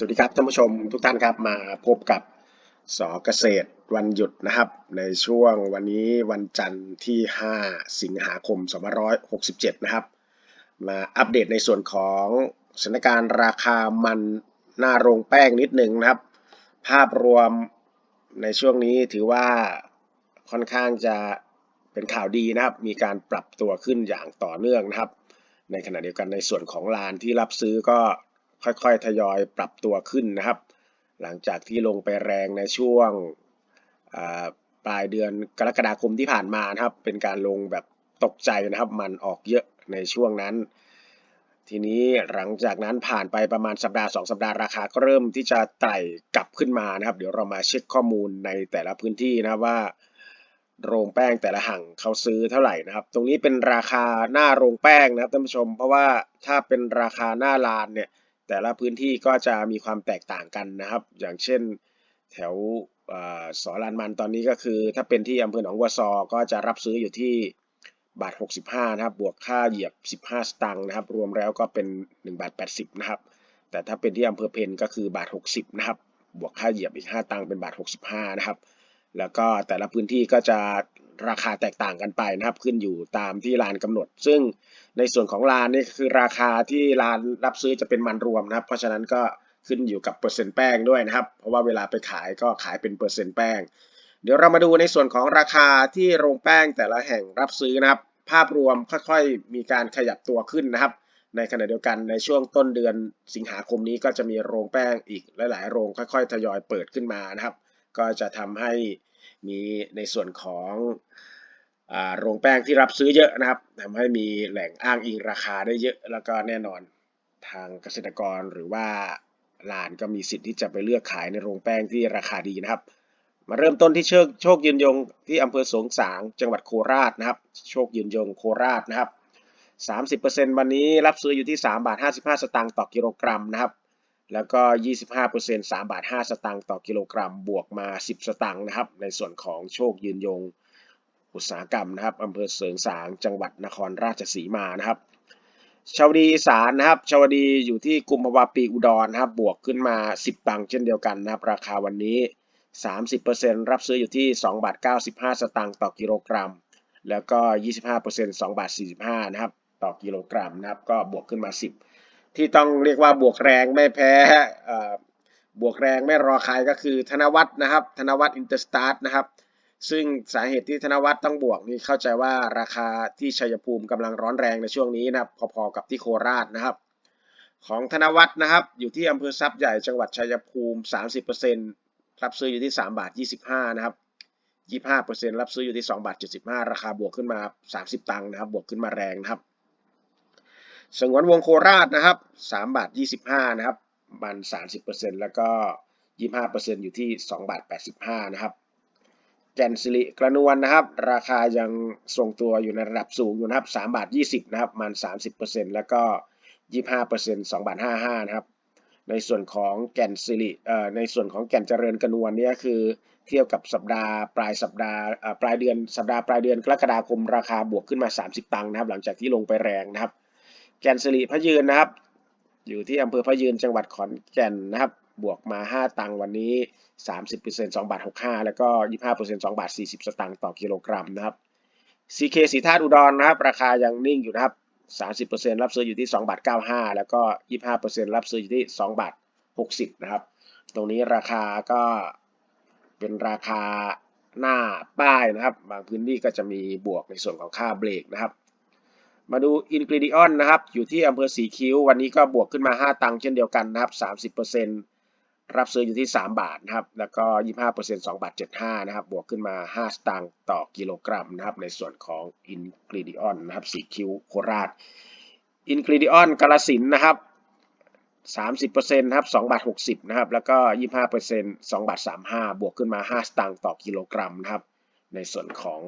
สวัสดีครับท่านผู้ชมทุกท่านครับมาพบกับสอเกษตรวันหยุดนะครับ ในช่วงวันนี้วันจันทร์ที่ 5 สิงหาคม 2567 นะครับ มาอัปเดตในส่วนของสถานการณ์ราคามันหน้าโรงแป้งนิดหนึ่งนะครับ ภาพรวมในช่วงนี้ถือว่าค่อนข้างจะเป็นข่าวดีนะครับ มีการปรับตัวขึ้นอย่างต่อเนื่องนะครับ ในขณะเดียวกันในส่วนของลานที่รับซื้อก็ ค่อยๆ ทยอยปรับตัวขึ้นนะครับ หลังจากที่ลงไปแรงในช่วงปลายเดือนกรกฎาคมที่ผ่านมานะครับ เป็นการลงแบบตกใจนะครับ มันออกเยอะในช่วงนั้น ทีนี้หลังจากนั้นผ่านไปประมาณสัปดาห์2สัปดาห์ราคาก็เริ่มที่จะไต่กลับขึ้นมานะครับ เดี๋ยวเรามาเช็คข้อมูลในแต่ละพื้นที่นะว่า โรงแป้งแต่ละหั่งเขาซื้อเท่าไหร่นะครับ ตรงนี้เป็นราคาหน้าโรงแป้งนะครับท่านผู้ชม เพราะว่าถ้าเป็นราคาหน้าลานเนี่ย แต่ละพื้นที่ก็จะมีความแตกต่างกันนะครับ อย่างเช่นแถวสอลานมันตอนนี้ก็คือ ถ้าเป็นที่อำเภอหนองวัวซอ ก็จะรับซื้ออยู่ที่บาท 65 นะครับ บวกค่าเหยียบ 15 สตางค์นะครับ รวมแล้วก็เป็น1บาท80 นะครับ แต่ถ้าเป็นที่อำเภอเพนก็คือบาท 60 นะครับ บวกค่าเหยียบอีก 5 ตังค์เป็นบาท 65 นะครับ แล้วก็แต่ละพื้นที่ก็จะ ราคาแตกต่างกันไปนะครับ ขึ้นอยู่ตามที่ลานกำหนด ซึ่งในส่วนของลานนี่คือราคาที่ลานรับซื้อจะเป็นมันรวมนะครับ เพราะฉะนั้นก็ขึ้นอยู่กับเปอร์เซ็นต์แป้งด้วยนะครับ เพราะว่าเวลาไปขายก็ขายเป็นเปอร์เซ็นต์แป้ง เดี๋ยวเรามาดูในส่วนของราคาที่โรงแป้งแต่ละแห่งรับซื้อนะครับ ภาพรวมค่อยๆ มีการขยับตัวขึ้นนะครับ ในขณะเดียวกันในช่วงต้นเดือนสิงหาคมนี้ก็จะมีโรงแป้งอีกหลาย ๆ โรงค่อย ๆ ทยอยเปิดขึ้นมานะครับ ก็จะทำให้ มีในส่วนของโรงแป้งที่รับซื้อเยอะนะครับทำให้มีแหล่งอ้างอิงราคาได้เยอะ แล้วก็แน่นอนทางเกษตรกรหรือว่าลานก็มีสิทธิ์ที่จะไปเลือกขายในโรงแป้งที่ราคาดีนะครับ มาเริ่มต้นที่โชคโชคยืนยงที่อำเภอสงสางจังหวัดโคราชนะครับ โชคยืนยงโคราชนะครับ 30%วันนี้รับซื้ออยู่ที่ 3 บาท 55 สตางค์ต่อกิโลกรัมนะครับ แล้วก็ 25% 3 บาท 5 สตางค์ต่อกิโลกรัม บวกมา 10 สตางค์นะครับ ในส่วนของโชคยืนยง อุตสาหกรรมนะครับอำเภอเสริงสาง จังหวัดนครราชสีมานะครับชาวดีสานนะครับชาวดีอยู่ที่กุมภาวะปีอุดรนะครับ บวกขึ้นมา 10 ตังค์เช่นเดียวกันนะครับ ราคาวันนี้ 30%รับซื้ออยู่ที่ 2 บาท 95 สตางค์ต่อกิโลกรัม แล้วก็ 25% 2 บาท 45 นะครับ ต่อกิโลกรัมนะครับ ก็บวกขึ้นมา 10 ที่ต้องเรียกว่าบวกแรงไม่แพ้บวกแรงไม่รอใครก็คือธนวัฒน์นะครับ ธนวัฒน์อินเตอร์สตาร์ทนะครับ ซึ่งสาเหตุที่ธนวัฒน์ต้องบวกนี่เข้าใจว่าราคาที่ชัยภูมิกำลังร้อนแรงในช่วงนี้นะครับพอๆกับที่โคราชนะครับ ของธนวัฒน์นะครับ อยู่ที่อำเภอทรัพย์ใหญ่จังหวัดชัยภูมิ 30%รับซื้ออยู่ที่3บาท25นะครับ25%รับซื้ออยู่ที่2บาท75 ราคาบวกขึ้นมา 30 ตังค์นะครับ บวกขึ้นมาแรงนะครับ สงวนวงโคราชนะครับ3บาท25นะครับมัน 30%แล้วก็ 25%อยู่ที่2บาท85นะครับแก่นสิริกระนวลนะครับ ราคายังทรงตัวอยู่ในระดับสูงอยู่นะครับ3บาท20นะครับมัน 30%แล้วก็ 25% 2บาท55นะครับในส่วนของแก่นสิริเอ่อในส่วนของแก่นเจริญกระนวลเนี่ยคือเทียบกับสัปดาห์ปลายสัปดาห์ปลายเดือนสัปดาห์ปลายเดือนกรกฎาคมราคาบวกขึ้นมา 30 ตังค์นะครับ หลังจากที่ลงไปแรงนะครับ แก่นสิริพะยืนนะครับ อยู่ที่อำเภอพะยืนจังหวัดขอนแก่นนะครับ บวกมา 5 ตังค์วันนี้ 30% 2บาท65 แล้วก็ 25% 2บาท40 สตางค์ต่อกิโลกรัมนะครับ CK สีธาตุอุดรนะครับ ราคายังนิ่งอยู่นะครับ 30%รับซื้ออยู่ที่2บาท95 แล้วก็ 25%รับซื้ออยู่ที่2บาท60 นะครับ ตรงนี้ราคาก็เป็นราคาหน้าป้ายนะครับ บางพื้นที่ก็จะมีบวกในส่วนของค่าเบรกนะครับ มาดูอินกรีดิออนนะครับ อยู่ที่อำเภอสีคิ้ว วันนี้ก็บวกขึ้นมา 5 ตังค์เช่นเดียวกันนะครับ 30%รับซื้ออยู่ที่ 3 บาทนะครับ แล้วก็ 25% 2บาท75 นะครับ บวกขึ้นมา 5 สตางค์ต่อกิโลกรัมนะครับ ในส่วนของ Ingridion นนะครับสีคิ้วโคราช Ingridion กาลสินนะครับ30%นะครับ2บาท60 นะครับ แล้วก็ 25% 2บาท35 บวกขึ้นมา 5 สตางค์ต่อกิโลกรัมนะครับ ในส่วนของ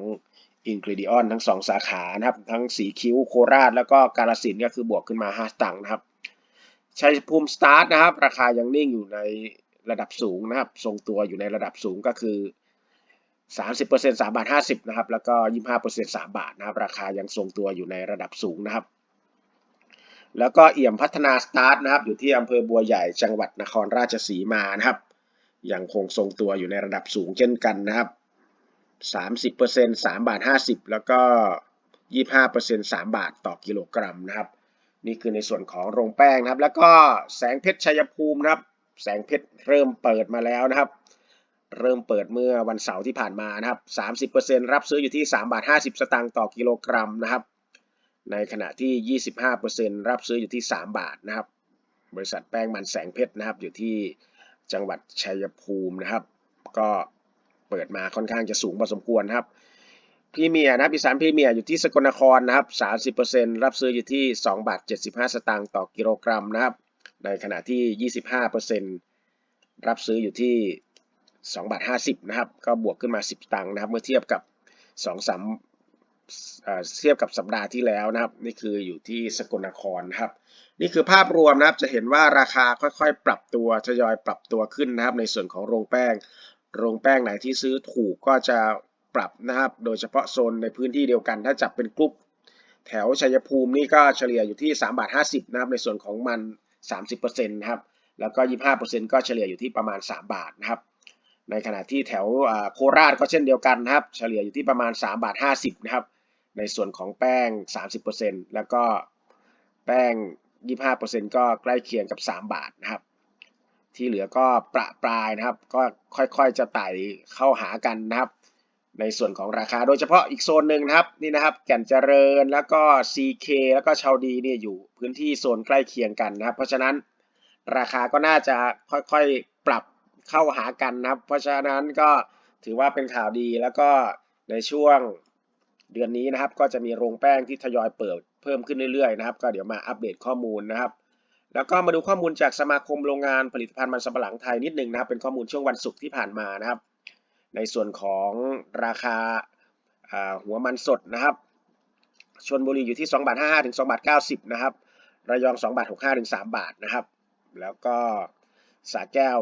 Ingridion ทั้ง 2 สาขานะครับ ทั้งสีคิ้วโคราช แล้วก็กาลสินก็คือบวกขึ้นมา 5ตางค์นะครับชัยภูมิสตาร์ทนะครับ ราคายังนิ่งอยู่ในระดับสูงนะครับ ทรงตัวอยู่ในระดับสูงก็คือ 30% 3บาท50นะครับ แล้วก็ 25% 3 บาทนะครับ ราคายังทรงตัวอยู่ในระดับสูงนะครับ แล้วก็เอี่ยมพัฒนาสตาร์ทนะครับ อยู่ที่อำเภอบัวใหญ่จังหวัดนครราชสีมานะครับ ยังคงทรงตัวอยู่ในระดับสูงเช่นกันนะครับ 30% 3บาท50 แล้วก็ 25% 3 บาทต่อกิโลกรัมนะครับ นี่คือในส่วนของโรงแป้งนะครับ แล้วก็แสงเพชรชัยภูมินะครับ แสงเพชรเริ่มเปิดมาแล้วนะครับ เริ่มเปิดเมื่อวันเสาร์ที่ผ่านมานะครับ 30%รับซื้ออยู่ที่ 3 บาท 50 สตางค์ต่อกิโลกรัมนะครับ ในขณะที่ 25%รับซื้ออยู่ที่ 3 บาทนะครับ บริษัทแป้งมันแสงเพชรนะครับ อยู่ที่จังหวัดชัยภูมินะครับ ก็ เปิดมาค่อนข้างจะสูงพอสมควรครับพรีเมียร์นะอีสานพรีเมียร์อยู่ที่สกลนครนะครับ 30%รับซื้ออยู่ที่ 2 บาท 75 สตางค์ต่อกิโลกรัมนะครับ ในขณะที่ 25%รับซื้ออยู่ที่ 2 บาท 50 นะครับ ก็บวกขึ้นมา 10สตางค์นะครับ เมื่อเทียบกับ2 3เทียบกับสัปดาห์ที่แล้วนะครับ นี่คืออยู่ที่สกลนครนะครับ นี่คือภาพรวมนะครับ จะเห็นว่าราคาค่อยๆ ปรับตัวทยอยปรับตัวขึ้นนะครับ ในส่วนของโรงแป้ง โรงแป้งไหนที่ซื้อถูกก็จะปรับนะครับ โดยเฉพาะโซนในพื้นที่เดียวกัน ถ้าจับเป็นกลุ่มแถวชัยภูมินี่ก็เฉลี่ยอยู่ที่3บาท50นะครับในส่วนของมัน 30%นะครับแล้วก็ 25%ก็เฉลี่ยอยู่ที่ประมาณ 3 บาทนะครับ ในขณะที่แถวโคราชก็เช่นเดียวกันนะครับ เฉลี่ยอยู่ที่ประมาณ 3 บาท 50 นะครับ ในส่วนของแป้ง 30%แล้วก็แป้ง 25%ก็ใกล้เคียงกับ 3 บาทนะครับ ที่เหลือก็ประปรายนะครับ ก็ค่อยๆจะไต่เข้าหากันนะครับ ในส่วนของราคาโดยเฉพาะอีกโซนหนึ่งนะครับนี่นะครับ แก่นเจริญแล้วก็ CK แล้วก็ชาวดีเนี่ยอยู่พื้นที่โซนใกล้เคียงกันนะครับ เพราะฉะนั้นราคาก็น่าจะค่อยๆปรับเข้าหากันนะครับ เพราะฉะนั้นก็ถือว่าเป็นข่าวดีแล้วก็ในช่วงเดือนนี้นะครับ ก็จะมีโรงแป้งที่ทยอยเปิดเพิ่มขึ้นเรื่อยๆนะครับ ก็เดี๋ยวมาอัปเดตข้อมูลนะครับ แล้วก็มาดูข้อมูลจากสมาคมโรงงานผลิตภัณฑ์มันสำปะหลังไทยนิดหนึ่งนะครับ เป็นข้อมูลช่วงวันศุกร์ที่ผ่านมานะครับ ในส่วนของราคาหัวมันสดนะครับชนบุรีอยู่ที่2บาท55ถึง2บาท90นะครับ ระยอง2บาท65ถึง3บาทนะครับ แล้วก็สาแก้ว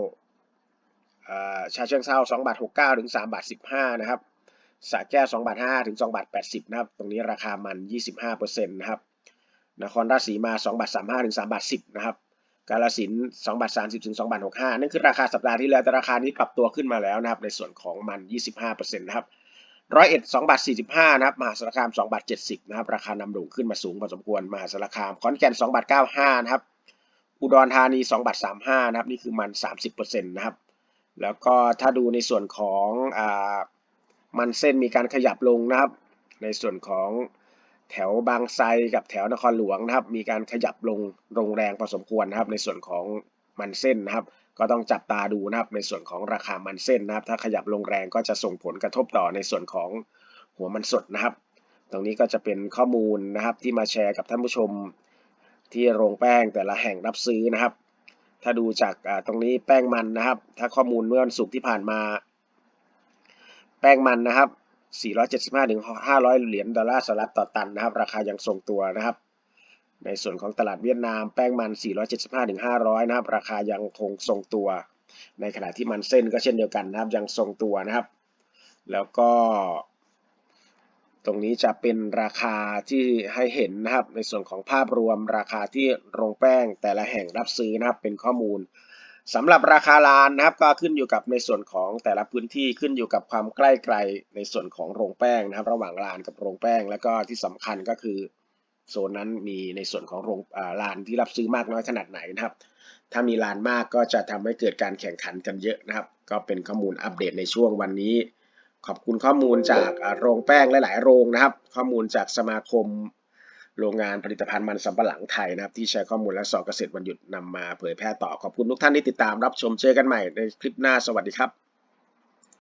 ชาเชิงเซา2บาท69ถึง3บาท15นะครับสาแก้ว2บาท5ถึง2บาท80นะครับ ตรงนี้ราคามัน 25%นะครับ นครราชสีมา2บาท35ถึง3บาท10นะครับกาลสิน2บาท30ถึง2บาท65 นั่นคือราคาสัปดาห์ที่แล้วแต่ราคานี้ปรับตัวขึ้นมาแล้วนะครับ ในส่วนของมัน 25%นะครับร้อยเอ็ด2บาท45นะครับมหาสารคาม2บาท70นะครับราคานำด่งขึ้นมาสูงพอสมควรมหาสารคามขอนแก่น2บาท95นะครับอุดรธานี2บาท35นะครับนี่คือมัน30%นะครับแล้วก็ถ้าดูในส่วนของอ่ามันเส้นมีการขยับลงนะครับ ในส่วนของ แถวบางไทรกับแถวนครหลวงนะครับ มีการขยับลงลงแรงพอสมควรนะครับ ในส่วนของมันเส้นนะครับ ก็ต้องจับตาดูนะครับในส่วนของราคามันเส้นนะครับ ถ้าขยับลงแรงก็จะส่งผลกระทบต่อในส่วนของหัวมันสดนะครับ ตรงนี้ก็จะเป็นข้อมูลนะครับที่มาแชร์กับท่านผู้ชมที่โรงแป้งแต่ละแห่งรับซื้อนะครับ ถ้าดูจากตรงนี้แป้งมันนะครับ ถ้าข้อมูลเมื่อวันศุกร์ที่ผ่านมา แป้งมันนะครับ 475ถึง500 เหรียญดอลลาร์สหรัฐต่อตันนะครับ ราคายังทรงตัวนะครับ ในส่วนของตลาดเวียดนาม แป้งมัน 475ถึง500 นะครับ ราคายังคงทรงตัว ในขณะที่มันเส้นก็เช่นเดียวกันนะครับ ยังทรงตัวนะครับ แล้วก็ ตรงนี้จะเป็นราคาที่ให้เห็นนะครับ ในส่วนของภาพรวมราคาที่โรงแป้งแต่ละแห่งรับซื้อนะครับ เป็นข้อมูล สำหรับราคาลานนะครับก็ขึ้นอยู่กับในส่วนของแต่ละพื้นที่ขึ้นอยู่กับความใกล้ไกลในส่วนของโรงแป้งนะครับ ระหว่างลานกับโรงแป้ง แล้วก็ที่สำคัญก็คือโซนนั้นมีในส่วนของโรงลานที่รับซื้อมากน้อยขนาดไหนนะครับ ถ้ามีลานมากก็จะทำให้เกิดการแข่งขันกันเยอะนะครับ ก็เป็นข้อมูลอัปเดตในช่วงวันนี้ ขอบคุณข้อมูลจากโรงแป้งหลาย ๆ โรงนะครับ ข้อมูลจากสมาคม โรงงานผลิตภัณฑ์มันสำปะหลังไทยนะครับ ที่แชร์ข้อมูลและสอเกษตรวันหยุดนำมาเผยแพร่ต่อขอบคุณทุกท่านที่ติดตามรับชมเจอกันใหม่ในคลิปหน้าสวัสดีครับ